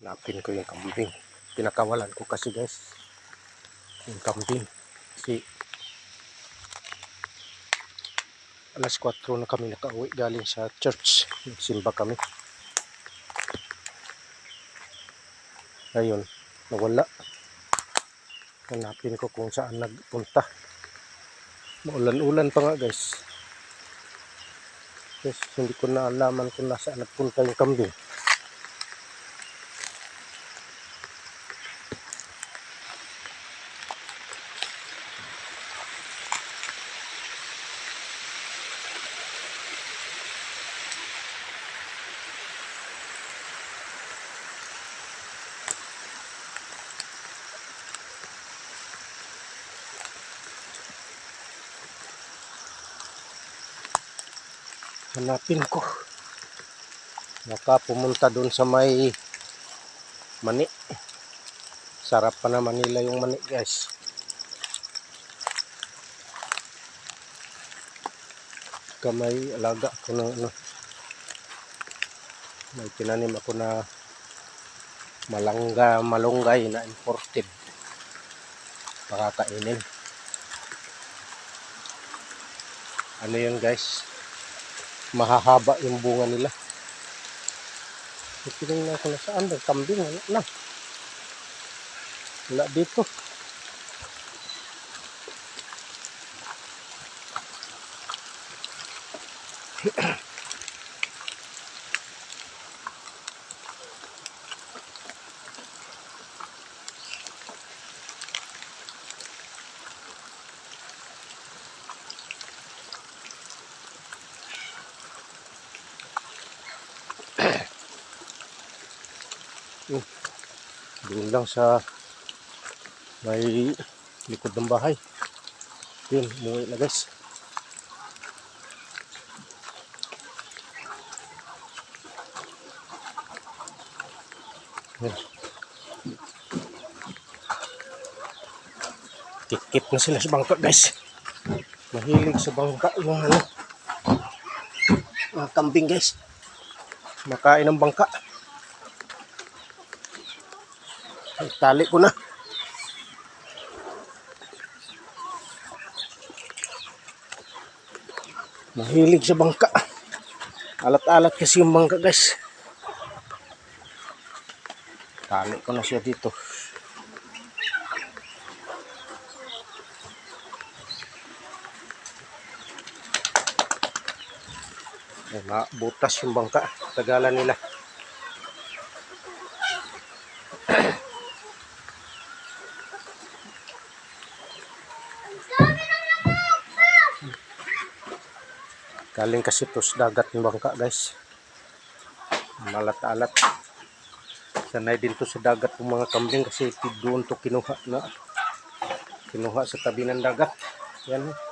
Napin ko yung kambing. Pinakawalan ko kasi guys. Yung kambing. Kasi alas 4 na kami nakauwi galing sa church. Simba kami. Ayun, nawala. Hanapin ko kung saan nagpunta. Maulan-ulan pa nga guys. Guys, hindi ko na alaman kung nasaan nagpunta yung kambing. Hanapin ko. Baka pumunta doon sa may mani. Sarap pa naman nila yung mani guys. Kamay alaga ko ng ano. May tinanim ako na malangga malunggay na imported. Makakainin. Ano yun guys mahahaba yung bunga nila. Titingnan ko na saan, may kambing, wala na. Wala dito. Doon lang sa may likod ng bahay. Yun, umuwi na guys. Yun. Tikip na sila sa bangka guys. Mahilig sa bangka yung ano. Mga kambing guys. Makain ng bangka. Ay, tali ko na. Mahilig sa bangka. Alat-alat kasi yung bangka guys. Tali ko na siya dito. Ay, butas yung bangka. Tagalan nila. Galing kasi to sa dagat yung bangka guys. Malat-alat. Sanay din to sa dagat yung mga kambing kasi doon to kinuha na kinuha sa tabi ng dagat. Yan.